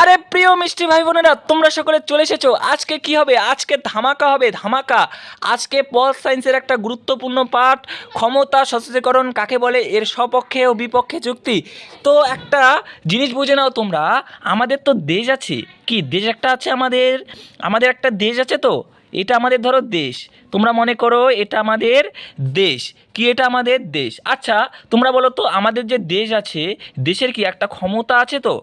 আরে প্রিয় মিষ্টি ভাই বোনেরা তোমরা সকলে চলে এসেছ। আজকে কি হবে? আজকে ধামাকা হবে, ধামাকা। আজকে পল সায়েন্সের একটা গুরুত্বপূর্ণ পাঠ ক্ষমতা সচেতনকরণ কাকে বলে? এর সপক্ষে ও বিপক্ষে যুক্তি। তো একটা জিনিস বুঝে নাও তোমরা, আমাদের তো দেশ আছে। কি, দেশ একটা আছে আমাদের? আমাদের একটা দেশ আছে তো? এটা আমাদের ধরো দেশ। তোমরা মনে করো এটা আমাদের দেশ। কি এটা আমাদের দেশ? আচ্ছা তোমরা বলো তো, আমাদের যে দেশ আছে, দেশের কি একটা ক্ষমতা আছে তো?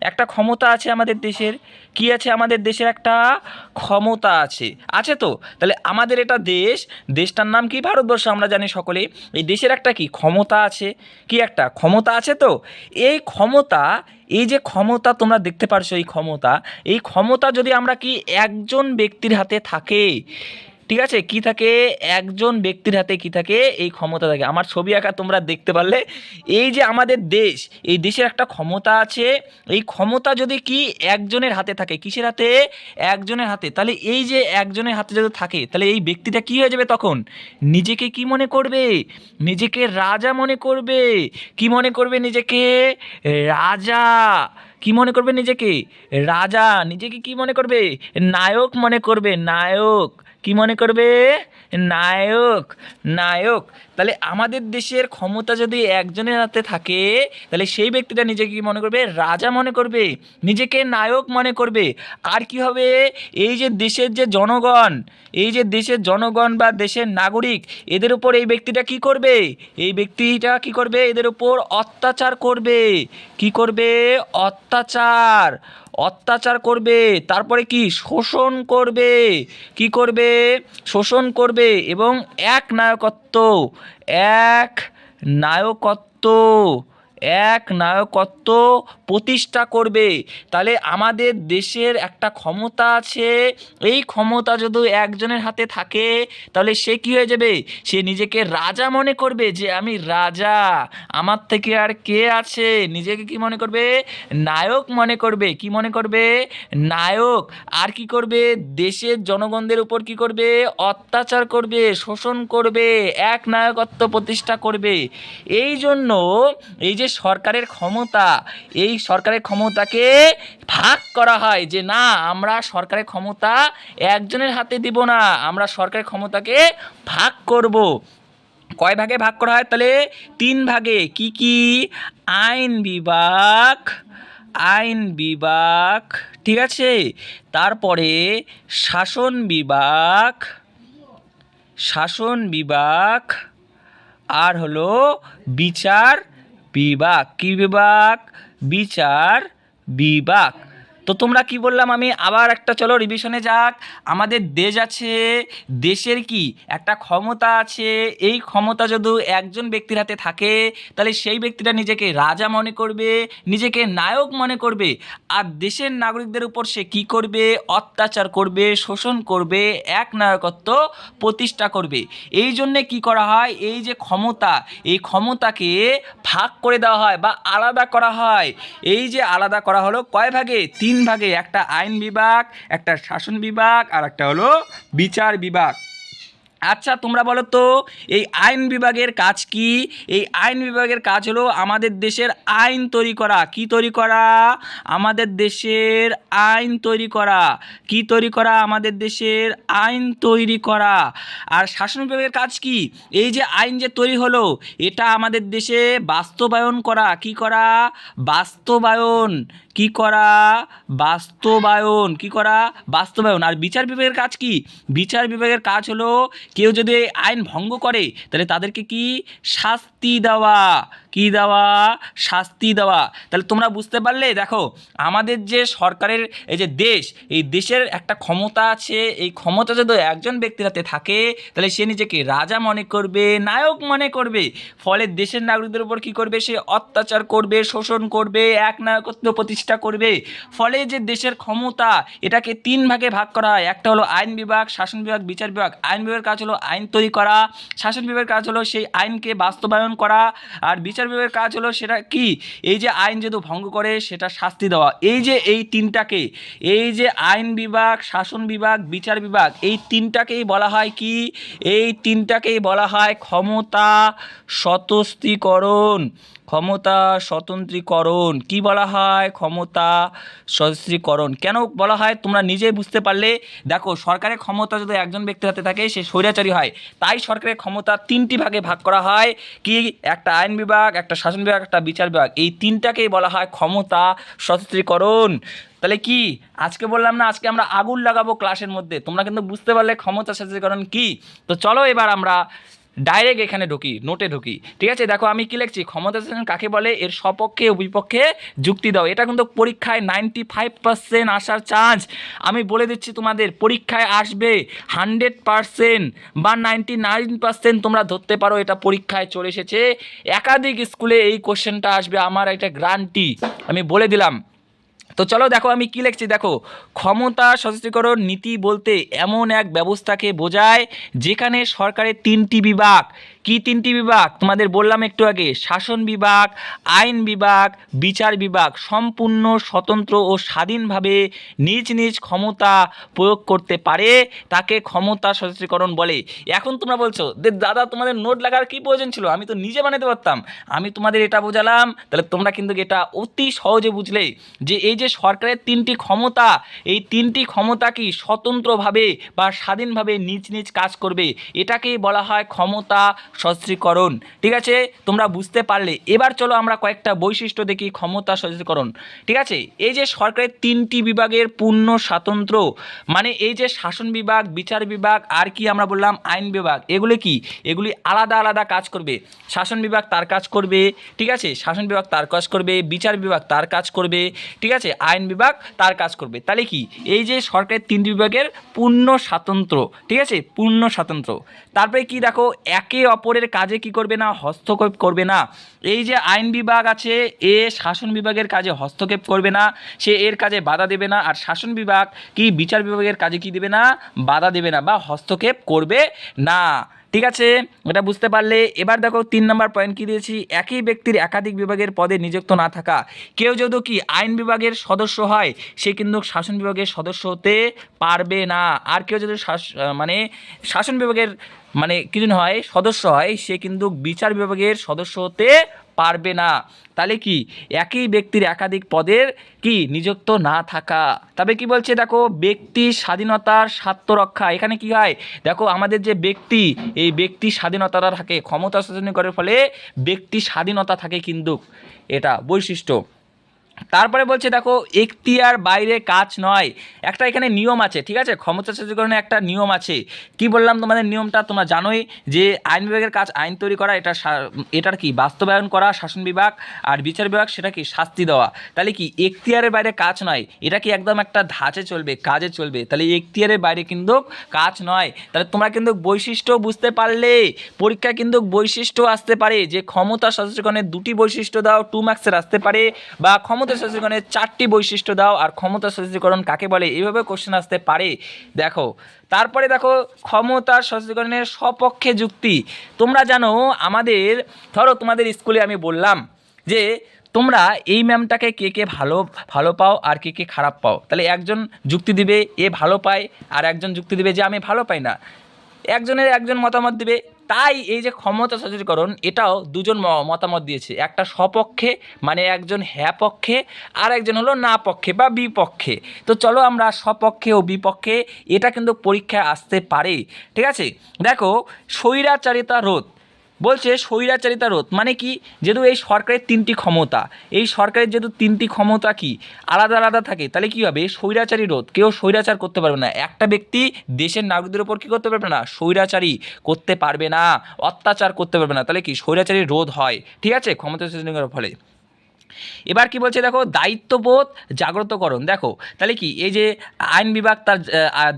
একটা ক্ষমতা আছে আমাদের দেশের। কি আছে আমাদের দেশের একটা ক্ষমতা আছে? আছে তো? তাহলে আমাদের এটা দেশ, দেশটার নাম কি? ভারতবর্ষ, আমরা জানি সকলে। এই দেশের একটা কি? ক্ষমতা আছে। কি একটা? ক্ষমতা আছে তো? এই ক্ষমতা, এই যে ক্ষমতা তোমরা দেখতে পারছ এই ক্ষমতা এই ক্ষমতা যদি আমরা কি একজন ব্যক্তির হাতে থাকে ঠিক আছে? কি থাকে? একজন ব্যক্তির হাতে কি থাকে? এই ক্ষমতা থাকে। আমার ছবি আঁকা তোমরা দেখতে পারলে এই যে আমাদের দেশ, এই দেশের একটা ক্ষমতা আছে। এই ক্ষমতা যদি কি একজনের হাতে থাকে, কিসের হাতে? একজনের হাতে। তাহলে এই যে একজনের হাতে যদি থাকে, তাহলে এই ব্যক্তিটা কি হয়ে যাবে তখন? নিজেকে কি মনে করবে? নিজেকে রাজা মনে করবে। কি মনে করবে নিজেকে? রাজা। কি মনে করবে নিজেকে? রাজা। নিজেকে কি মনে করবে? নায়ক মনে করবে। নায়ক। কি মনে করবে? নায়ক নায়ক। তাহলে আমাদের দেশের ক্ষমতা যদি একজনের হাতে থাকে, তাহলে সেই ব্যক্তিটা নিজেকে কি মনে করবে? রাজা মনে করবে। নিজেকে নায়ক মনে করবে। আর কি হবে? এই যে দেশের যে জনগণ, এই যে দেশের জনগণ বা দেশের নাগরিক, এদের উপর এই ব্যক্তিটা কি করবে? এই ব্যক্তিটা কি করবে? এদের উপর অত্যাচার করবে। কি করবে? অত্যাচার। অত্যাচার করবে, তারপরে কি? শোষণ করবে। কি করবে? শোষণ করবে এবং এক নায়কত্ব এক নায়কত্ব। এক নায়কত্ব প্রতিষ্ঠা করবে। তাহলে আমাদের দেশের একটা ক্ষমতা আছে। এই ক্ষমতা যদি একজনের হাতে থাকে, তাহলে সে কি হয়ে যাবে? সে নিজেকে রাজা মনে করবে যে আমি রাজা। আমার থেকে আর কে আছে? নিজেকে কি মনে করবে? নায়ক মনে করবে। কি মনে করবে? নায়ক। আর কি করবে? দেশের জনগণদের উপর কি করবে? অত্যাচার করবে, শোষণ করবে, এক নায়কত্ব প্রতিষ্ঠা করবে। এই জন্য এই যে সরকারের ক্ষমতা, এই সরকারের ক্ষমতাকে ভাগ করা হয় যে না, আমরা সরকারের ক্ষমতা একজনের হাতে দিব না, আমরা সরকারের ক্ষমতাকে ভাগ করব। কয় ভাগে ভাগ করা হয়? তাহলে তিন ভাগে। কি কি? আইন বিভাগ আইন বিভাগ, ঠিক আছে? তারপরে শাসন বিভাগ শাসন বিভাগ, আর হলো বিচার বিভাগ কি বিভাগ বিচার বিভাগ তো তোমরা কি বললাম আমি আবার একটা, চলো রিভিশনে যাক। আমাদের দেশ আছে, দেশের কি? একটা ক্ষমতা আছে। এই ক্ষমতা যদি একজন ব্যক্তির হাতে থাকে, তাহলে সেই ব্যক্তিটা নিজেকে রাজা মনে করবে, নিজেকে নায়ক মনে করবে। আর দেশের নাগরিকদের উপর সে কি করবে? অত্যাচার করবে, শোষণ করবে, এক নায়কত্ব প্রতিষ্ঠা করবে। এই জন্যে কি করা হয়? এই যে ক্ষমতা, এই ক্ষমতাকে ভাগ করে দেওয়া হয় বা আলাদা করা হয়। এই যে আলাদা করা হলো, কয় ভাগে? তিন ভাগে একটা আইন বিভাগ একটা শাসন বিভাগ আর একটা হলো বিচার বিভাগ। আচ্ছা তোমরা বলো তো, এই আইন বিভাগের কাজ কি? এই আইন বিভাগের কাজ হলো আমাদের দেশের আইন তৈরি করা। কি তৈরি করা? আমাদের দেশের আইন তৈরি করা। কি তৈরি করা? আমাদের দেশের আইন তৈরি করা। আর শাসন বিভাগের কাজ কি? এই যে আইন যে তৈরি হলো, এটা আমাদের দেশে বাস্তবায়ন করা। কি করা? বাস্তবায়ন। কি করা? বাস্তবায়ন। কি করা? বাস্তবায়ন। আর বিচার বিভাগের কাজ কি? বিচার বিভাগের কাজ হলো কেউ যদি আইন ভঙ্গ করে তাহলে তাদেরকে কি শাস্তি দেওয়া কি দেওয়া? শাস্তি দেওয়া। তাহলে তোমরা বুঝতে পারলে, দেখো, আমাদের যে সরকারের এই যে দেশ, এই দেশের একটা ক্ষমতা আছে, এই ক্ষমতা যদি একজন ব্যক্তির হাতে থাকে, তাহলে সে নিজেকে রাজা মনে করবে, নায়ক মনে করবে। ফলে দেশের নাগরিকদের উপর কি করবে? সে অত্যাচার করবে, শোষণ করবে, এক নায়কত্ব প্রতিষ্ঠা করবে। ফলে যে দেশের ক্ষমতা, এটাকে তিন ভাগে ভাগ করা হয়। একটা হলো আইন বিভাগ, শাসন বিভাগ, বিচার বিভাগ। আইন বিভাগের কাজ হলো আইন তৈরি করা। শাসন বিভাগের কাজ হলো সেই আইনকে বাস্তবায়ন করা। আর বিচার বিভাগের কাজ হলো সেটা কি? এই যে আইন যেহেতু ভঙ্গ করে, সেটা শাস্তি দেওয়া। এই যে এই তিনটাকে, এই যে আইন বিভাগ, শাসন বিভাগ, বিচার বিভাগ, এই তিনটাকেই বলা হয় কি? এই তিনটাকেই বলা হয় ক্ষমতা স্বতস্তীকরণ ক্ষমতা স্বতন্ত্রীকরণ। কি বলা হয়? ক্ষমতা স্বতন্ত্রীকরণ কেন বলা হয়? তোমরা নিজেই বুঝতে পারলে। দেখো, সরকারের ক্ষমতা যদি একজন ব্যক্তির হাতে থাকে, সে স্বৈরাচারী হয়। তাই সরকারের ক্ষমতা তিনটি ভাগে ভাগ করা হয়। কি? একটা আইন বিভাগ একটা শাসন বিভাগ, একটা বিচার বিভাগ। এই তিনটাকেই বলা হয় ক্ষমতা সশস্ত্রীকরণ। তাহলে কি? আজকে বললাম না, আজকে আমরা আগুন লাগাবো ক্লাসের মধ্যে। তোমরা কিন্তু বুঝতে পারলে ক্ষমতা সশস্ত্রীকরণ কি? তো চলো এবার আমরা ডাইরেক্ট এখানে ঢুকি নোটে ঢুকি। ঠিক আছে? দেখো, আমি কি লিখছি? ক্ষমতা স্বতন্ত্র কাকে বলে? এর সপক্ষে বিপক্ষে যুক্তি দাও। এটা কিন্তু পরীক্ষায় নাইনটি ফাইভ পার্সেন্ট আসার চান্স আমি বলে দিচ্ছি তোমাদের, পরীক্ষায় আসবে হান্ড্রেড পার্সেন্ট বা নাইনটি নাইন পার্সেন্ট তোমরা ধরতে পারো, এটা পরীক্ষায় চলে এসেছে। একাধিক স্কুলে এই কোশ্চেনটা আসবে, আমার এটা গ্রান্টি আমি বলে দিলাম তো চলো দেখো আমি কি লিখছি, দেখো। ক্ষমতা সশস্ত্রীকরণ নীতি বলতে এমন এক ব্যবস্থাকে বোঝায় যেখানে সরকারের তিনটি বিভাগ। কি তিনটি বিভাগ? তোমাদের বললাম একটু আগে, শাসন বিভাগ, আইন বিভাগ, বিচার বিভাগ, সম্পূর্ণ স্বতন্ত্র ও স্বাধীনভাবে নিজ নিজ ক্ষমতা প্রয়োগ করতে পারে, তাকে ক্ষমতা সশস্ত্রীকরণ বলে। এখন তোমরা বলছো দাদা, তোমাদের নোট লাগার কি প্রয়োজন ছিল? আমি তো নিজে বানাতে পারতাম। আমি তোমাদের এটা বোঝালাম, তাহলে তোমরা কিন্তু এটা অতি সহজে বুঝলে যে এই যে সরকারের তিনটি ক্ষমতা, এই তিনটি ক্ষমতা কি স্বতন্ত্রভাবে বা স্বাধীনভাবে নিজ নিজ কাজ করবে? এটাকেই বলা হয় ক্ষমতা সশস্ত্রীকরণ। ঠিক আছে? তোমরা বুঝতে পারলে। এবার চলো আমরা কয়েকটা বৈশিষ্ট্য দেখি ক্ষমতা সশস্ত্রীকরণ। ঠিক আছে? এই যে সরকারের তিনটি বিভাগের পূর্ণ স্বাতন্ত্র মানে এই যে শাসন বিভাগ, বিচার বিভাগ, আর কি আমরা বললাম, আইন বিভাগ, এগুলি কি? এগুলি আলাদা আলাদা কাজ করবে। শাসন বিভাগ তার কাজ করবে, ঠিক আছে? শাসন বিভাগ তার কাজ করবে, বিচার বিভাগ তার কাজ করবে, ঠিক আছে? আইন বিভাগ তার কাজ করবে। তাহলে কি? এই যে সরকারের তিনটি বিভাগের পূর্ণ স্বাতন্ত্র, ঠিক আছে? পূর্ণ স্বাতন্ত্র। তারপরে কি দেখো? একে অপরের কাজে কি করবে না, হস্তক্ষেপ করবে না। এই যে আইন বিভাগ আছে, এ শাসন বিভাগের কাজে হস্তক্ষেপ করবে না, সে এর কাজে বাধা দেবে না, আর শাসন বিভাগ কি বিচার বিভাগের কাজে কি দেবে না, বাধা দেবে না বা হস্তক্ষেপ করবে না। ঠিক আছে, এটা বুঝতে পারলে। এবার দেখো, তিন নম্বর পয়েন্ট কি দিয়েছি? একই ব্যক্তির একাধিক বিভাগের পদে নিযুক্ত না থাকা। কেউ যদি কি আইন বিভাগের সদস্য হয়, সে কিন্তু শাসন বিভাগের সদস্য হতে পারবে না। আর কেউ যদি মানে শাসন বিভাগের মানে কিছু হয়, সদস্য হয়, সে কিন্তু বিচার বিভাগের সদস্য হতে পারবে না। তাহলে কি একই ব্যক্তির একাধিক পদের কি নিযুক্ত না থাকা? তবে কি বলছে, দেখো, ব্যক্তি স্বাধীনতার স্বার্থ রক্ষা। এখানে কি হয়? দেখো, আমাদের যে ব্যক্তি, এই ব্যক্তি স্বাধীনতাটা থাকে, ক্ষমতা করার ফলে ব্যক্তি স্বাধীনতা থাকে কিন্তু এটা বৈশিষ্ট্য। তারপরে বলছে, দেখো, এখতিয়ার বাইরে কাজ নয়। একটা এখানে নিয়ম আছে, ঠিক আছে? ক্ষমতা সচেতনের একটা নিয়ম আছে। কি বললাম তোমাদের নিয়মটা? তোমরা জানোই যে আইন বিভাগের কাজ আইন তৈরি করা, এটা এটার কি? বাস্তবায়ন করা, শাসন বিভাগ আর বিচার বিভাগ, সেটা কি? শাস্তি দেওয়া। তাহলে কি এখতিয়ারের বাইরে কাজ নয়? এটা কি একদম একটা ধাঁচে চলবে, কাজে চলবে? তাহলে এখতিয়ারের বাইরে কিন্তু কাজ নয়। তাহলে তোমরা কিন্তু বৈশিষ্ট্য বুঝতে পারলে পরীক্ষা কিন্তু বৈশিষ্ট্য আসতে পারে যে ক্ষমতা সচেতনের দুটি বৈশিষ্ট্য দাও টু মার্কসের আসতে পারে, বা ক্ষমতা সচেতনের চারটি বৈশিষ্ট্য দাও, আর ক্ষমতা সচেতন কাকে বলে? এইভাবে কোশ্চেন আসতে পারে। দেখো, তারপরে দেখো ক্ষমতার সচেতনের সপক্ষে যুক্তি। তোমরা জানো, আমাদের, ধরো তোমাদের স্কুলে আমি বললাম যে, তোমরা এই ম্যামটাকে কে কে ভালো ভালো পাও আর কে কে খারাপ পাও। তাহলে একজন যুক্তি দিবে, এ ভালো পায়, আর একজন যুক্তি দিবে যে, আমি ভালো পাই না। একজনের একজন মতামত দিবে, তাই এই যে ক্ষমতা সচেতকরণ এটাও দুজন মতামত দিয়েছে। একটা স্বপক্ষে মানে একজন হ্যাঁ পক্ষে, আর একজন হলো না পক্ষে বা বিপক্ষে। তো চলো আমরা স্বপক্ষে ও বিপক্ষে, এটা কিন্তু পরীক্ষায় আসতে পারে। ঠিক আছে? দেখো, স্বৈরাচারিতা রোধ। বলছে স্বৈরাচারিতা রোধ মানে কি? যেহেতু এই সরকারের তিনটি ক্ষমতা, এই সরকারের যেহেতু তিনটি ক্ষমতা কি? আলাদা আলাদা থাকে, তাহলে কী হবে? স্বৈরাচারী রোধ, কেউ স্বৈরাচার করতে পারবে না। একটা ব্যক্তি দেশের নাগরিকদের উপর কী করতে পারবে না? স্বৈরাচারী করতে পারবে না, অত্যাচার করতে পারবে না। তাহলে কি? স্বৈরাচারী রোধ হয়। ঠিক আছে? ক্ষমতা সৃষ্টি করার ফলে। এবার কি বলছে দেখো, দায়িত্ববোধ জাগ্রতকরণ দেখো, তাহলে কি, এই যে আইন বিভাগ তার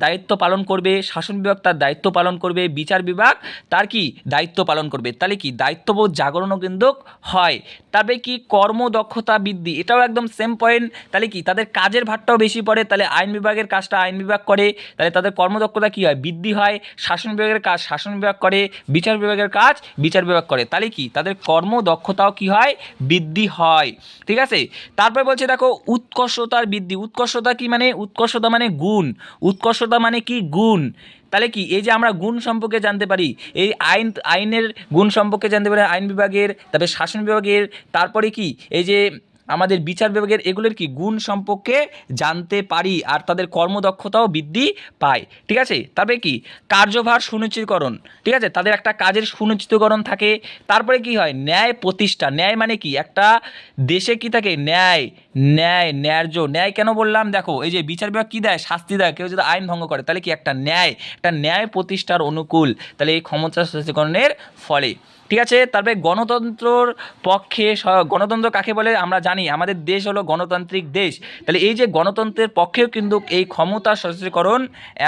দায়িত্ব পালন করবে, শাসন বিভাগ তার দায়িত্ব পালন করবে, বিচার বিভাগ তার কি, দায়িত্ব পালন করবে। তাহলে কি, দায়িত্ববোধ জাগরণও কিন্তু হয়। তবে কি কর্মদক্ষতা বৃদ্ধি, এটাও একদম সেম পয়েন্ট তাহলে কি, তাদের কাজের ভারটাও বেশি পড়ে, তাহলে আইন বিভাগের কাজটা আইন বিভাগ করে, তাহলে তাদের কর্মদক্ষতা কী হয়, বৃদ্ধি হয়। শাসন বিভাগের কাজ শাসন বিভাগ করে, বিচার বিভাগের কাজ বিচার বিভাগ করে। তাহলে কি, তাদের কর্মদক্ষতাও কি হয়, বৃদ্ধি হয়। ঠিক আছে? তারপরে বলছে, দেখো, উৎকর্ষতার বৃদ্ধি। উৎকর্ষতা কি মানে? উৎকর্ষতা মানে গুণ। উৎকর্ষতা মানে কি? গুণ। তাহলে কি? এই যে আমরা গুণ সম্পর্কে জানতে পারি, এই আইন, আইনের গুণ সম্পর্কে জানতে পারি, আইন বিভাগের, তারপরে শাসন বিভাগের, তারপরে কি? এই যে আমাদের বিচার বিভাগের এগুলোর কি গুণ সম্পর্কে জানতে পারি আর তাদের কর্মদক্ষতাও বৃদ্ধি পায়। ঠিক আছে? তবে কি? কার্যভার সুনিশ্চিতকরণ। ঠিক আছে? তাদের একটা কাজের সুনিশ্চিতকরণ থাকে। তারপরে কি হয়? ন্যায় প্রতিষ্ঠা। ন্যায় মানে কি? একটা দেশে কি থাকে? ন্যায়। ন্যায়, ন্যায্য। ন্যায় কেন বললাম? দেখো, এই যে বিচার বিভাগ কী দেয়? শাস্তি দেয়। কেউ যদি আইন ভঙ্গ করে, তাহলে কি একটা ন্যায়? একটা ন্যায় প্রতিষ্ঠার অনুকূল। তাহলে এই ক্ষমতা সচেতনকরণের ফলে। ঠিক আছে? তারপরে গণতন্ত্রর পক্ষে গণতন্ত্র কাকে বলে? আমরা জানি, আমাদের দেশ হলো গণতান্ত্রিক দেশ। তাহলে এই যে গণতন্ত্রের পক্ষেও কিন্তু এই ক্ষমতা সচেতনকরণ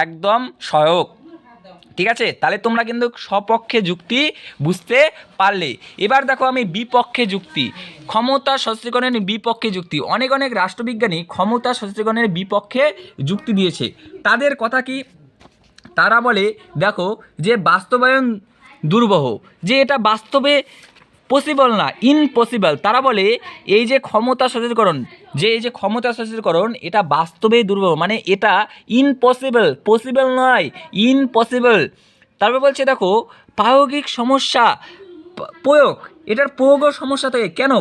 একদম সহায়ক। ঠিক আছে? তাহলে তোমরা কিন্তু সপক্ষে যুক্তি বুঝতে পারলে। এবার দেখো আমি বিপক্ষে যুক্তি। ক্ষমতা সচেতনকরণের বিপক্ষে যুক্তি। অনেক অনেক রাষ্ট্রবিজ্ঞানী ক্ষমতা সচেতনকরণের বিপক্ষে যুক্তি দিয়েছে। তাদের কথা কি? তারা বলে, দেখো যে বাস্তবায়ন দুর্বহ, যে এটা বাস্তবে পসিবল না ইনপসিবল তারা বলে, এই যে ক্ষমতা সচেতকরণ, যে এই যে ক্ষমতা সচেতকরণ, এটা বাস্তবে দুর্বহ মানে এটা ইনপসিবল পসিবল নয় ইনপসিবল তারপর বলছে, দেখো, প্রায়োগিক সমস্যা, প্রয়োগ, এটার প্রয়োগও সমস্যা থাকে। কেন?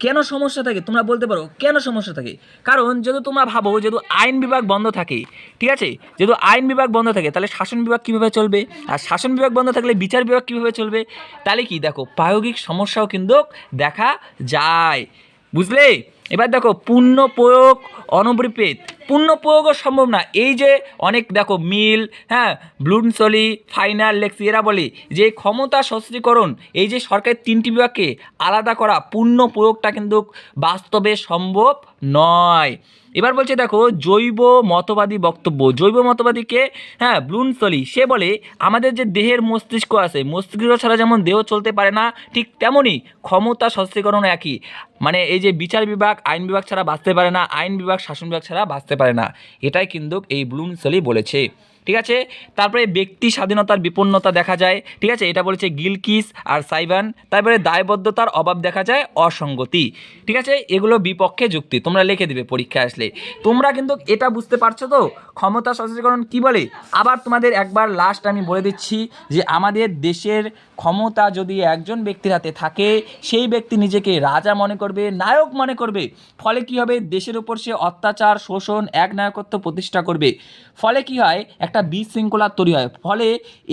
কেন সমস্যা থাকে? তোমরা বলতে পারো, কেন সমস্যা থাকে? কারণ যদি তোমরা ভাবো, যেহেতু আইন বিভাগ বন্ধ থাকে, ঠিক আছে? যেহেতু আইন বিভাগ বন্ধ থাকে, তাহলে শাসন বিভাগ কীভাবে চলবে? আর শাসন বিভাগ বন্ধ থাকলে বিচার বিভাগ কীভাবে চলবে? তাহলে কি? দেখো, প্রায়োগিক সমস্যাও কিন্তু দেখা যায়। বুঝলে? এবার দেখো, পূর্ণ প্রয়োগ অনবরিপেত পূর্ণ প্রয়োগও সম্ভব না। এই যে অনেক দেখো মিল হ্যাঁ ব্লুনসলি ফাইনাল, লেক্সি, এরা বলে যে ক্ষমতা সশ্রীকরণ এই যে সরকারের তিনটি বিভাগকে আলাদা করা পূর্ণ প্রয়োগটা কিন্তু বাস্তবে সম্ভব নয়। এবার বলছে, দেখো, জৈব মতবাদী বক্তব্য। জৈব মতবাদীকে হ্যাঁ ব্লুনসলি সে বলে, আমাদের যে দেহের মস্তিষ্ক আছে, মস্তিষ্ক ছাড়া যেমন দেহ চলতে পারে না, ঠিক তেমনই ক্ষমতা সস্ত্রীকরণ একই। মানে এই যে বিচার বিভাগ, আইন বিভাগ ছাড়া বাঁচতে পারে না, আইন বিভাগ, শাসন বিভাগ ছাড়া বাঁচতে পারে না। এটাই কিন্তু এই ব্লুনসলি বলেছে। ঠিক আছে? তারপরে ব্যক্তি স্বাধীনতার বিপন্নতা দেখা যায়, ঠিক আছে? এটা বলেছে গিলকিস আর সাইবান তারপরে দায়বদ্ধতার অভাব দেখা যায়, অসঙ্গতি। ঠিক আছে? এগুলো বিপক্ষে যুক্তি। তোমরা লিখে দিবে পরীক্ষায় আসলে। তোমরা কিন্তু এটা বুঝতে পারছ তো? ক্ষমতা সচেতনকরণ কি বলে? আবার তোমাদের একবার লাস্ট আমি বলে দিচ্ছি যে, আমাদের দেশের ক্ষমতা যদি একজন ব্যক্তির হাতে থাকে, সেই ব্যক্তি নিজেকে রাজা মনে করবে, নায়ক মনে করবে। ফলে কি হবে? দেশের উপর সে অত্যাচার, শোষণ এক নায়কত্ব প্রতিষ্ঠা করবে। ফলে কি হয়? একটা বিশৃঙ্খলা তৈরি হয়। ফলে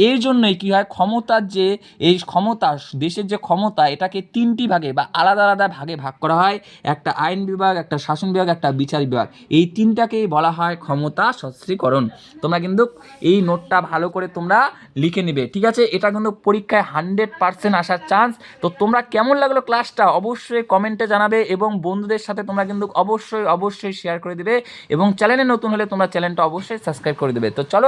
এর জন্যই কি হয়, ক্ষমতার যে এই ক্ষমতা, দেশের যে ক্ষমতা, এটাকে তিনটি ভাগে বা আলাদা আলাদা ভাগে ভাগ করা হয়। একটা আইন বিভাগ, একটা শাসন বিভাগ, একটা বিচার বিভাগ। এই তিনটাকেই বলা হয় ক্ষমতা সস্ত্রীকরণ তোমরা কিন্তু এই নোটটা ভালো করে তোমরা লিখে নেবে, ঠিক আছে? এটা কিন্তু পরীক্ষায় হান্ড্রেড পার্সেন্ট আসার চান্স। তো তোমরা কেমন লাগল ক্লাসটা অবশ্যই কমেন্টে জানাবে এবং বন্ধুদের সাথে তোমরা কিন্তু অবশ্যই অবশ্যই শেয়ার করে দেবে এবং চ্যানেলে নতুন হলে তোমরা চ্যানেলটা অবশ্যই সাবস্ক্রাইব করে দেবে। তো চলো